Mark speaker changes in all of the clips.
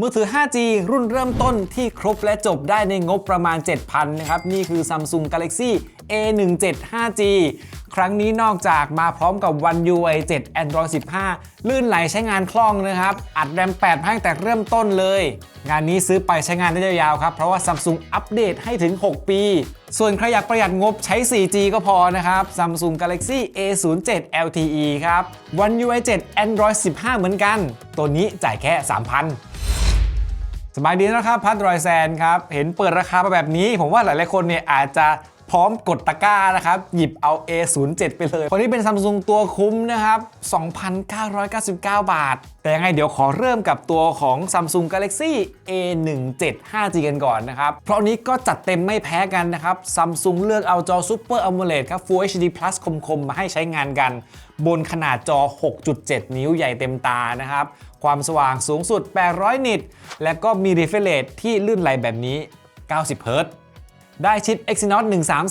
Speaker 1: มือถือ 5G รุ่นเริ่มต้นที่ครบและจบได้ในงบประมาณ 7,000 นะครับ นี่คือ Samsung Galaxy A17 5G ครั้งนี้นอกจากมาพร้อมกับ One UI 7 Android 15 ลื่นไหลใช้งานคล่องนะครับ อัดแรม 8 ให้แต่เริ่มต้นเลย งานนี้ซื้อไปใช้งานได้ยาวๆครับ เพราะว่า Samsung อัปเดตให้ถึง 6 ปี ส่วนใครอยากประหยัดงบใช้ 4G ก็พอนะครับ Samsung Galaxy A07 LTE ครับ One UI 7 Android 15 เหมือนกัน ตัวนี้จ่ายแค่ 3,000 สบายดีนะครับพัดรอยแซนครับ เห็นเปิดราคามาแบบนี้ ผมว่าหลายๆคนเนี่ยอาจจะ พร้อมกดตะกร้านะครับ หยิบเอา A07 ไปเลยเพราะนี่เป็น Samsung ตัวคุ้มนะครับ 2,999 บาท แต่ยังไงเดี๋ยวขอเริ่มกับตัวของ Samsung Galaxy A17 5G กันก่อนนะครับ เพราะนี้ก็จัดเต็มไม่แพ้กันนะครับ Samsung เลือกเอาจอ Super AMOLED ครับ Full HD Plus คมๆ มาให้ใช้งานกัน บนขนาดจอ 6.7 นิ้วใหญ่เต็มตานะครับความสว่างสูงสุด 800 นิต และก็มี refresh rate ที่ลื่นไหลแบบนี้ 90 เฮิรตซ์ ได้ชิป Exynos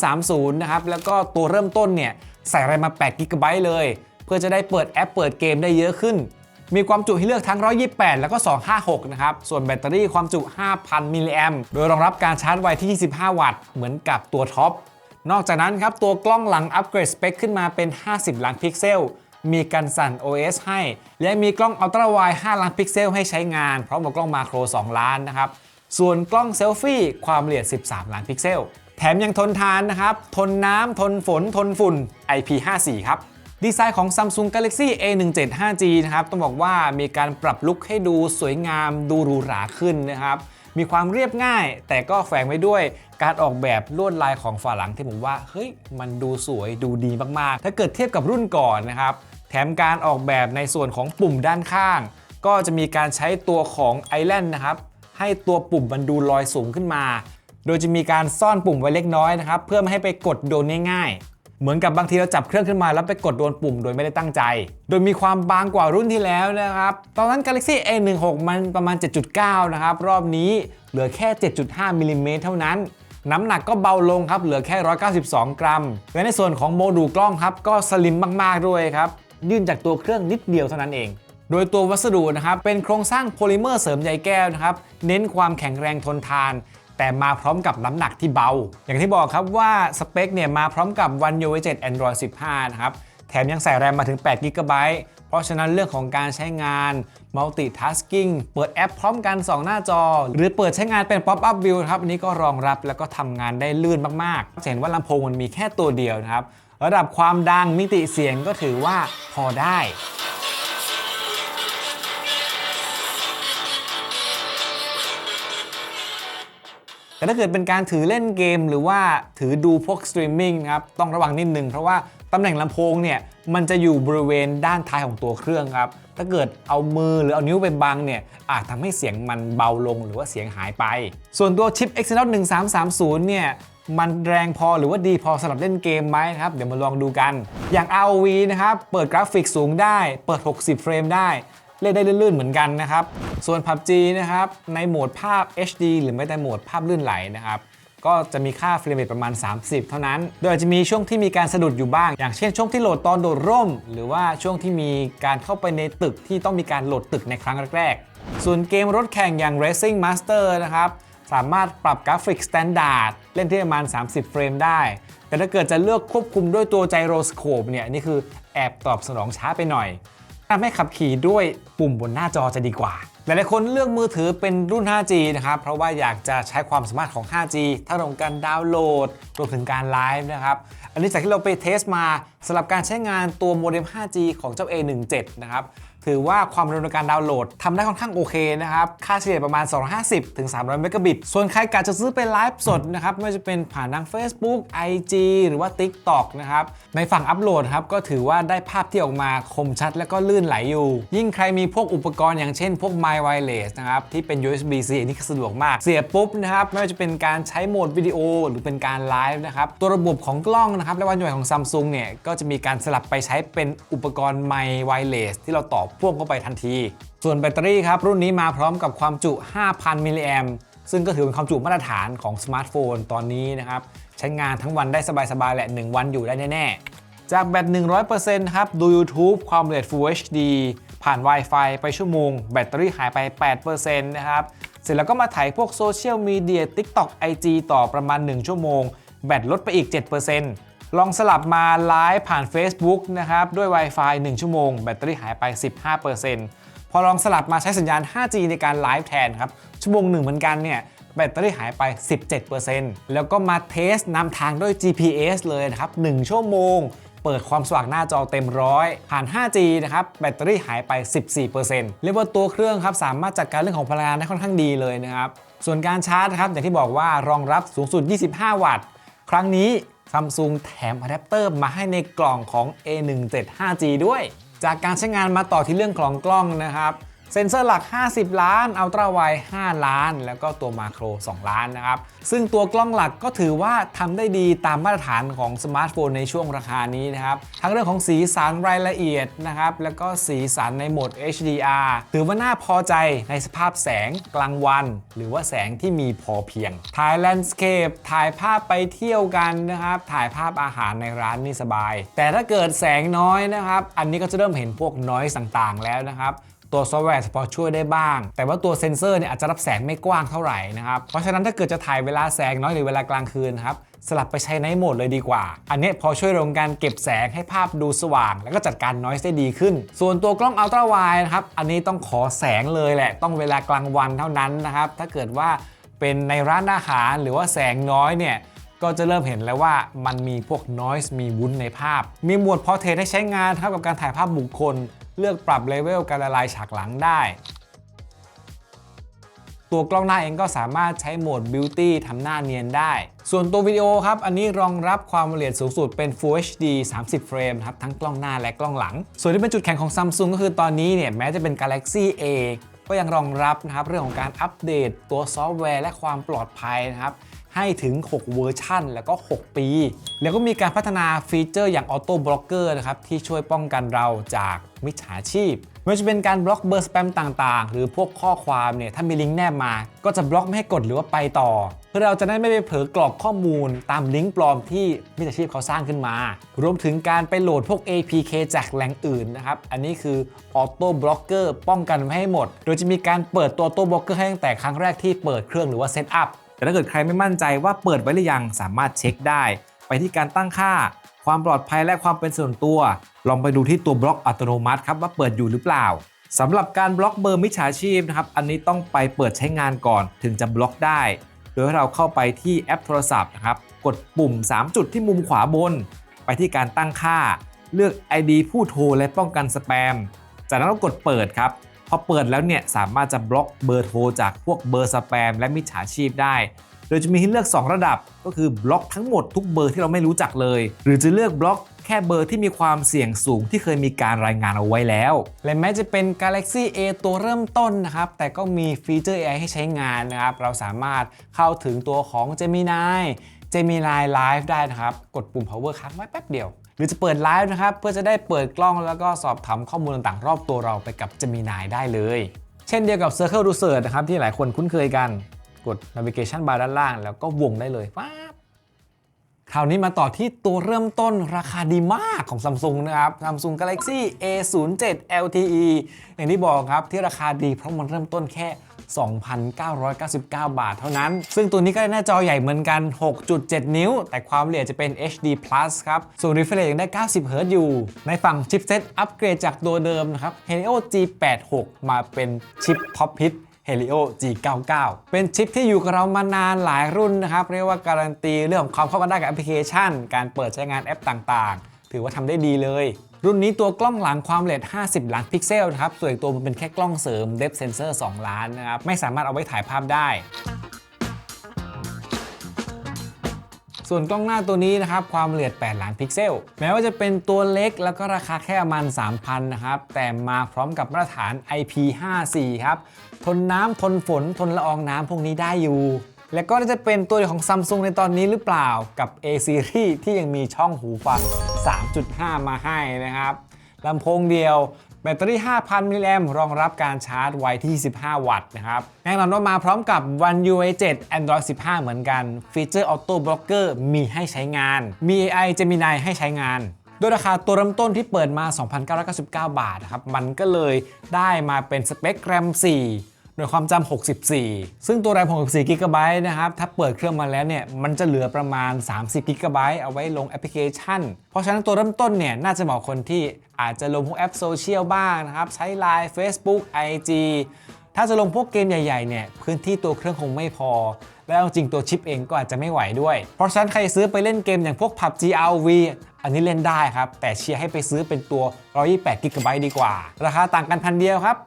Speaker 1: 1330 นะครับ แล้วก็ตัวเริ่มต้นเนี่ยใส่อะไรมา8 g b เลย เพื่อจะได้เปิดแอปเปิดเกมได้เยอะขึ้น มีความจุให้เลือกทั้ง 128 แล้วก็ 256 นะครับ ส่วนแบตเตอรี่ความจุ 5,000 มิลลิแอมโดยรองรับการชาร์จไวที่ 25 วัตต์ เหมือนกับตัวท็อป นอกจากนั้นครับตัวกล้องหลังอัปเกรดสเปคขึ้นมาเป็น 50 ล้านพิกเซลมีกันสั่น OS ให้ และมีกล้องอัลตร้าไวด์5ล้านพิกเซลให้ใช้งาน พร้อมกับกล้องมาโคร 2 ล้านนะครับ ส่วนกล้องเซลฟี่ความละเอียด 13 ล้านพิกเซล แถมยังทนทานนะครับ ทนน้ำทนฝน ทนฝุ่น IP54 ครับ ดีไซน์ของ Samsung Galaxy A17 5G นะครับ ต้องบอกว่ามีการปรับลุคให้ดูสวยงาม ดูหรูหราขึ้นนะครับ มีความเรียบง่าย แต่ก็แฝงไว้ด้วยการออกแบบลวดลายของฝาหลังที่ผมว่า เฮ้ย มันดูสวยดูดีมากๆ ถ้าเกิดเทียบกับรุ่นก่อนนะครับ แถมการออกแบบในส่วนของปุ่มด้านข้าง ก็จะมีการใช้ตัวของไอแลนด์นะครับ ให้ตัวปุ่มมันดูลอยสูงขึ้นมา โดยจะมีการซ่อนปุ่มไว้เล็กน้อยนะครับ เพื่อไม่ให้ไปกดโดนง่ายๆ เหมือนกับบางทีเราจับเครื่องขึ้นมาแล้วไปกดโดนปุ่มโดยไม่ได้ตั้งใจ โดยมีความบางกว่ารุ่นที่แล้วนะครับ ตอนนั้น Galaxy A16 มันประมาณ 7.9 นะครับ รอบนี้เหลือแค่ 7.5มิลลิเมตรเท่านั้นน้ำหนักก็เบาลงครับ เหลือแค่ 192 กรัม และในส่วนของโมดูลกล้องครับ ก็สลิมมาก ๆ ด้วยครับ ยื่นจากตัวเครื่องนิดเดียวเท่านั้นเอง โดยตัววัสดุนะครับเป็นโครงสร้างโพลิเมอร์เสริมใยแก้วนะครับเน้นความแข็งแรงทนทาน แต่มาพร้อมกับน้ำหนักที่เบา อย่างที่บอกครับว่าสเปคเนี่ยมาพร้อมกับ One UI 7 Android 15 นะครับแถมยังใส่แรมมาถึง 8 g b เพราะฉะนั้นเรื่องของการใช้งาน multitasking เปิดแอปพร้อมกัน 2 หน้าจอ หรือเปิดใช้งานเป็น pop up view ครับอันนี้ก็รองรับแล้วก็ทำงานได้ลื่นมากๆ เห็นว่าลำโพงมันมีแค่ตัวเดียวนะครับ ระดับความดังมิติเสียงก็ถือว่าพอได้ แต่ถ้าเกิดเป็นการถือเล่นเกมหรือว่าถือดูพวกสตรีมมิ่งครับต้องระวังนิดนึงเพราะว่าตำแหน่งลำโพงเนี่ยมันจะอยู่บริเวณด้านท้ายของตัวเครื่องครับ ถ้าเกิดเอามือหรือเอานิ้วไปบังเนี่ยอาจทำให้เสียงมันเบาลงหรือว่าเสียงหายไป ส่วนตัวชิป Exynos 1330 เนี่ยมันแรงพอหรือว่าดีพอสำหรับเล่นเกมไหมครับ เดี๋ยวมาลองดูกัน อย่าง ROV นะครับ เปิดกราฟิกสูงได้ เปิด 60 เฟรมได้ เล่นได้ลื่นๆเหมือนกันนะครับ ส่วน PUBG นะครับในโหมดภาพ HD หรือไม่แต่โหมดภาพลื่นไหลนะครับก็จะมีค่าเฟรมเรทประมาณ 30 เท่านั้น โดยอาจจะมีช่วงที่มีการสะดุดอยู่บ้าง อย่างเช่นช่วงที่โหลดตอนโดดร่ม หรือว่าช่วงที่มีการเข้าไปในตึกที่ต้องมีการโหลดตึกในครั้งแรกๆ ส่วนเกมรถแข่งอย่าง Racing Master นะครับ สามารถปรับกราฟิกสแตนดาร์ดเล่นที่ประมาณ 30 เฟรมได้ แต่ถ้าเกิดจะเลือกควบคุมด้วยตัวไจโรสโคปเนี่ยนี่คือแอบตอบสนองช้าไปหน่อยทำให้ขับขี่ด้วยปุ่มบนหน้าจอจะดีกว่าหลายๆคนเลือกมือถือเป็นรุ่น 5G นะครับ เพราะว่าอยากจะใช้ความสามารถของ 5G ทั้งเรื่องของการดาวน์โหลด รวมถึงการไลฟ์นะครับ อันนี้จากที่เราไปเทสมาสำหรับการใช้งานตัวโมเด็ม 5G ของเจ้า A17 นะครับ ถือว่าความเร็วในการดาวน์โหลดทำได้ค่อนข้างโอเคนะครับ ค่าเฉลี่ยประมาณ 250 ถึง 300 เมกะบิต ส่วนใครกะจะซื้อไปไลฟ์สดนะครับ ไม่ว่าจะเป็นผ่านทาง Facebook IG หรือว่า TikTok นะครับ ในฝั่งอัปโหลดครับ ก็ถือว่าได้ภาพที่ออกมาคมชัดและก็ลื่นไหลอยู่ ยิ่งใครมีพวกอุปกรณ์อย่างเช่นพวก My Wireless นะครับ ที่เป็น USB-C อันนี้ก็สะดวกมาก เสียบปุ๊บนะครับ ไม่ว่าจะเป็นการใช้โหมดวิดีโอ หรือเป็นการไลฟ์นะครับ ตัวระบบของกล้องนะครับและวันใหญ่ของ Samsung เนี่ย ก็จะมีการสลับไปใช้เป็นอุปกรณ์ My Wireless ที่เราต่อพ่วงเข้าไปทันที ส่วนแบตเตอรี่ครับรุ่นนี้มาพร้อมกับความจุ 5,000 มิลลิแอมซึ่งก็ถือเป็นความจุมาตรฐานของสมาร์ทโฟนตอนนี้นะครับใช้งานทั้งวันได้สบายๆแหละ 1 วันอยู่ได้แน่ๆ จากแบต 100%ครับดู YouTube ความละเอียด Full HD ผ่าน Wi-Fi ไปชั่วโมง แบตเตอรี่หายไป 8%นะครับเสร็จแล้วก็มาถ่ายพวกโซเชียลมีเดีย TikTok IG ต่อประมาณ 1 ชั่วโมง แบตลดไปอีก 7% ลองสลับมาไลฟ์ผ่าน Facebook นะครับด้วย Wi-Fi 1 ชั่วโมง แบตเตอรี่หายไป 15%พอลองสลับมาใช้สัญญาณ 5G ในการไลฟ์แทนครับ ชั่วโมงหนึ่งเหมือนกันเนี่ยแบตเตอรี่หายไป 17%แล้วก็มาเทสนำทางด้วย GPS เลยนะครับ 1 ชั่วโมง เปิดความสว่างหน้าจอเต็มร้อยผ่าน 5G นะครับ แบตเตอรี่หายไป 14%เรียกว่าตัวเครื่องครับ สามารถจัดการเรื่องของพลังงานได้ค่อนข้างดีเลยนะครับ ส่วนการชาร์จครับ อย่างที่บอกว่ารองรับสูงสุด 25 วัตต์ ครั้งนี้ Samsung แถมอะแดปเตอร์มาให้ในกล่องของ A175G ด้วย จากการใช้งานมาต่อที่เรื่องของกล้องนะครับ เซ็นเซอร์หลัก 50 ล้าน อัลตราไว5ล้าน แล้วก็ตัวมาโคร 2 ล้านนะครับ ซึ่งตัวกล้องหลักก็ถือว่าทำได้ดีตามมาตรฐานของสมาร์ทโฟนในช่วงราคานี้นะครับ ทั้งเรื่องของสีสันรายละเอียดนะครับ แล้วก็สีสันในโหมด HDR ถือว่าน่าพอใจในสภาพแสงกลางวัน หรือว่าแสงที่มีพอเพียง ถ่ายแลนด์สเคป ถ่ายภาพไปเที่ยวกันนะครับ ถ่ายภาพอาหารในร้านนี่สบาย แต่ถ้าเกิดแสงน้อยนะครับ อันนี้ก็จะเริ่มเห็นพวกน้อยต่างๆแล้วนะครับ ตัวซอฟต์แวร์พอช่วยได้บ้าง แต่ว่าตัวเซ็นเซอร์เนี่ยอาจจะรับแสงไม่กว้างเท่าไหร่นะครับ เพราะฉะนั้นถ้าเกิดจะถ่ายเวลาแสงน้อยหรือเวลากลางคืนครับสลับไปใช้ไนท์โหมดเลยดีกว่า อันนี้พอช่วยลงการเก็บแสงให้ภาพดูสว่าง แล้วก็จัดการนอยส์ได้ดีขึ้น ส่วนตัวกล้องอัลตร้าไวนะครับ อันนี้ต้องขอแสงเลยแหละ ต้องเวลากลางวันเท่านั้นนะครับ ถ้าเกิดว่าเป็นในร้านอาหารหรือว่าแสงน้อยเนี่ย ก็จะเริ่มเห็นแล้วว่ามันมีพวก noise มีวุ้นในภาพ มีหมวด portrait ให้ใช้งานครับกับการถ่ายภาพบุคคล เลือกปรับเลเวลการละลายฉากหลังได้ ตัวกล้องหน้าเองก็สามารถใช้โหมด Beauty ทำหน้าเนียนได้ ส่วนตัววิดีโอครับ อันนี้รองรับความละเอียดสูงสุดเป็น Full HD 30 เฟรมครับ ทั้งกล้องหน้าและกล้องหลัง ส่วนที่เป็นจุดแข็งของ Samsung ก็คือตอนนี้เนี่ยแม้จะเป็น Galaxy A ก็ยังรองรับนะครับเรื่องของการอัปเดตตัวซอฟต์แวร์และความปลอดภัยนะครับ ให้ถึง 6 เวอร์ชันแล้วก็ 6 ปี แล้วก็มีการพัฒนาฟีเจอร์อย่าง Auto Blocker นะครับที่ช่วยป้องกันเราจากมิจฉาชีพไม่ว่าจะเป็นการบล็อกเบอร์สแปมต่างๆ หรือพวกข้อความเนี่ยถ้ามีลิงก์แนบมา ก็จะบล็อกไม่ให้กดหรือว่าไปต่อ เพื่อเราจะได้ไม่ไปเผลอกรอกข้อมูล ตามลิงก์ปลอมที่มิจฉาชีพเขาสร้างขึ้นมา รวมถึงการไปโหลดพวก APK จากแหล่งอื่นนะครับอันนี้คือ Auto Blocker ป้องกันไม่ให้หมด โดยจะมีการเปิดตัว Auto Blocker ให้ตั้งแต่ครั้งแรกที่เปิดเครื่องหรือว่าเซตอัพ แต่ถ้าเกิดใครไม่มั่นใจว่าเปิดไว้หรือยังสามารถเช็คได้ ไปที่การตั้งค่า ความปลอดภัยและความเป็นส่วนตัว ลองไปดูที่ตัวบล็อกอัตโนมัติครับว่าเปิดอยู่หรือเปล่าสำหรับการบล็อกเบอร์มิจฉาชีพนะครับอันนี้ต้องไปเปิดใช้งานก่อนถึงจะบล็อกได้ โดยเราเข้าไปที่แอปโทรศัพท์นะครับกดปุ่ม 3 จุดที่มุมขวาบน ไปที่การตั้งค่า เลือก ID ผู้โทรและป้องกันสแปม จากนั้นก็กดเปิดครับ พอเปิดแล้วเนี่ยสามารถจะบล็อกเบอร์โทรจากพวกเบอร์สแปมและมิจฉาชีพได้ โดยจะมีให้เลือก 2 ระดับก็คือบล็อกทั้งหมดทุกเบอร์ที่เราไม่รู้จักเลย หรือจะเลือกบล็อกแค่เบอร์ที่มีความเสี่ยงสูงที่เคยมีการรายงานเอาไว้แล้ว และแม้จะเป็น Galaxy A ตัวเริ่มต้นนะครับ แต่ก็มีฟีเจอร์ AI ให้ใช้งานนะครับ เราสามารถเข้าถึงตัวของ Gemini Gemini Live ได้นะครับ กดปุ่ม power ค้างไว้แป๊บเดียว รือจะเปิดไลฟ์นะครับเพื่อจะได้เปิดกล้องแล้วก็สอบถามข้อมูลต่างๆ รอบตัวเราไปกับ Gemini ได้เลย เช่นเดียวกับ Circle to Search นะครับที่หลายคนคุ้นเคยกันกด navigation bar ด้านล่าง แล้วก็วงได้เลยป๊าบคราวนี้มาต่อที่ตัวเริ่มต้นราคาดีมากของ Samsung นะครับ Samsung Galaxy A07 LTE อย่างที่บอกครับที่ราคาดีเพราะมันเริ่มต้นแค่ 2,999 บาทเท่านั้น ซึ่งตัวนี้ก็ได้หน้าจอใหญ่เหมือนกัน 6.7 นิ้ว แต่ความละเอียดจะเป็น HD Plus ครับ ส่วน refresh ยังได้ 90 Hz อยู่ ในฝั่งชิปเซตอัปเกรดจากตัวเดิมนะครับ Helio G86 มาเป็นชิปท็อปฮิต Helio G99 เป็นชิปที่อยู่กับเรามานานหลายรุ่นนะครับ เรียกว่าการันตีเรื่องของความเข้ากันได้กับแอปพลิเคชัน การเปิดใช้งานแอปต่างๆ ถือว่าทำได้ดีเลย รุ่นนี้ตัวกล้องหลังความละเอียด 50 ล้านพิกเซลนะครับ ส่วนตัวมันเป็นแค่กล้องเสริม Depth Sensor 2ล้านนะครับ ไม่สามารถเอาไว้ถ่ายภาพได้ส่วนกล้องหน้าตัวนี้นะครับความละเอียด 8 ล้านพิกเซล แม้ว่าจะเป็นตัวเล็กแล้วก็ราคาแค่ประมาณ 3,000 นะครับ แต่มาพร้อมกับมาตรฐาน IP54 ครับ ทนน้ำทนฝนทนละอองน้ำพวกนี้ได้อยู่ และก็จะเป็นตัวเดียวของ Samsung ในตอนนี้หรือเปล่ากับ A Series ที่ยังมีช่องหูฟัง 3.5 มาให้นะครับลำโพงเดียวแบตเตอรี่ 5,000 มิลลิแอมรองรับการชาร์จไวที่25วัตต์นะครับ แน่นอนว่ามาพร้อมกับ One UI 7 Android 15 เหมือนกัน ฟีเจอร์ Auto Blocker มีให้ใช้งาน มี AI Gemini ให้ใช้งาน โดยราคาตัวเริ่มต้นที่เปิดมา 2,999 บาทนะครับ มันก็เลยได้มาเป็นสเปคแรม 4 โดยความจำ64 ซึ่งตัวแรม64 g b นะครับ ถ้าเปิดเครื่องมาแล้วเนี่ย มันจะเหลือประมาณ 30 g b เอาไว้ลงแอปพลิเคชัน เพราะฉะนั้นตัวเริ่มต้นเนี่ย น่าจะเหมาะคนที่อาจจะลงพวกแอปโซเชียลบ้างนะครับ ใช้ Line Facebook IG ถ้าจะลงพวกเกมใหญ่ ๆ เนี่ย พื้นที่ตัวเครื่องคงไม่พอ แล้วจริงตัวชิปเองก็อาจจะไม่ไหวด้วย เพราะฉะนั้นใครซื้อไปเล่นเกมอย่างพวก PUBG RV อันนี้เล่นได้ครับ แต่เชียร์ให้ไปซื้อเป็นตัว 128 g b ดีกว่า ราคาต่างกันพันเดียวครับ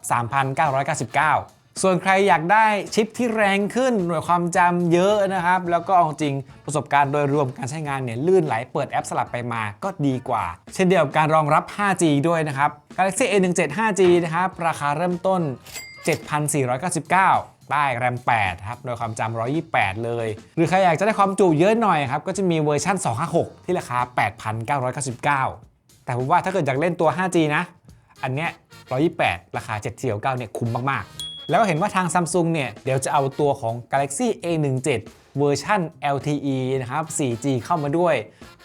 Speaker 1: 3,999 ส่วนใครอยากได้ชิปที่แรงขึ้นหน่วยความจำเยอะนะครับ แล้วก็เอาจริงประสบการณ์โดยรวมการใช้งานเนี่ยลื่นไหลเปิดแอปสลับไปมาก็ดีกว่า เช่นเดียวกับการรองรับ 5G ด้วยนะครับ Galaxy A17 5G นะครับ ราคาเริ่มต้น 7,499ได้แรม 8 ครับ โดยความจำ128 เลย หรือใครอยากจะได้ความจุเยอะหน่อยครับ ก็จะมีเวอร์ชัน256 ที่ราคา 8,999 แต่ผมว่าถ้าเกิดอยากเล่นตัว 5G นะ อันเนี้ย128 ราคา 749เนี่ยคุ้มมาก ๆ แล้วก็เห็นว่าทาง Samsung เนี่ย เดี๋ยวจะเอาตัวของ Galaxy A17 เวอร์ชัน LTE นะครับ 4G เข้ามาด้วย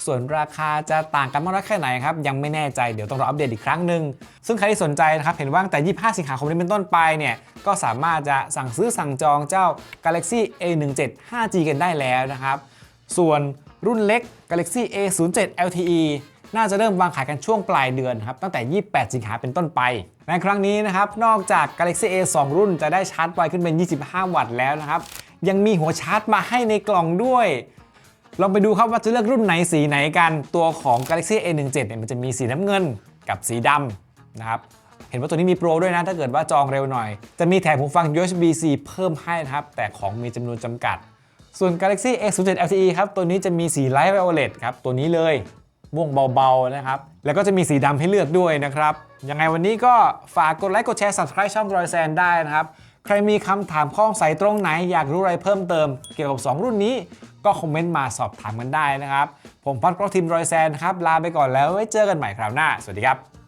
Speaker 1: ส่วนราคาจะต่างกันมากน้อยแค่ไหนครับ ยังไม่แน่ใจ เดี๋ยวต้องรออัปเดตอีกครั้งหนึ่ง ซึ่งใครที่สนใจนะครับ เห็นว่าตั้งแต่ 25 สิงหาคมนี้เป็นต้นไปเนี่ย ก็สามารถจะสั่งซื้อสั่งจองเจ้า Galaxy A17 5G กันได้แล้วนะครับ ส่วนรุ่นเล็ก Galaxy A07 LTE น่าจะเริ่มวางขายกันช่วงปลายเดือนครับตั้งแต่ 28 สิงหาเป็นต้นไป ในครั้งนี้นะครับนอกจาก Galaxy A 2 รุ่นจะได้ชาร์จไวขึ้นเป็น 25 วัตต์แล้วนะครับยังมีหัวชาร์จมาให้ในกล่องด้วยลองไปดูครับว่าจะเลือกรุ่นไหนสีไหนกันตัวของ Galaxy A17 เนี่ยมันจะมีสีน้ำเงินกับสีดำนะครับเห็นว่าตัวนี้มีโปรด้วยนะถ้าเกิดว่าจองเร็วหน่อย จะมีแถมหูฟัง USB-C เพิ่มให้นะครับ แต่ของมีจำนวนจำกัด ส่วน Galaxy A07 LTE ครับ ตัวนี้จะมีสี Light Violet ครับ ตัวนี้เลย ม่วงเบาๆนะครับ แล้วก็จะมีสีดำให้เลือกด้วยนะครับ ยังไงวันนี้ก็ฝากกดไลค์กดแชร์ subscribe ช่องรอยแซนได้นะครับ ใครมีคำถามข้อสงสัยตรงไหนอยากรู้อะไรเพิ่มเติม เกี่ยวกับ 2 รุ่นนี้ ก็คอมเมนต์มาสอบถามกันได้นะครับ ผมพัดกรอทีมรอยแซนนะครับลาไปก่อนแล้วไว้เจอกันใหม่คราวหน้า สวัสดีครับ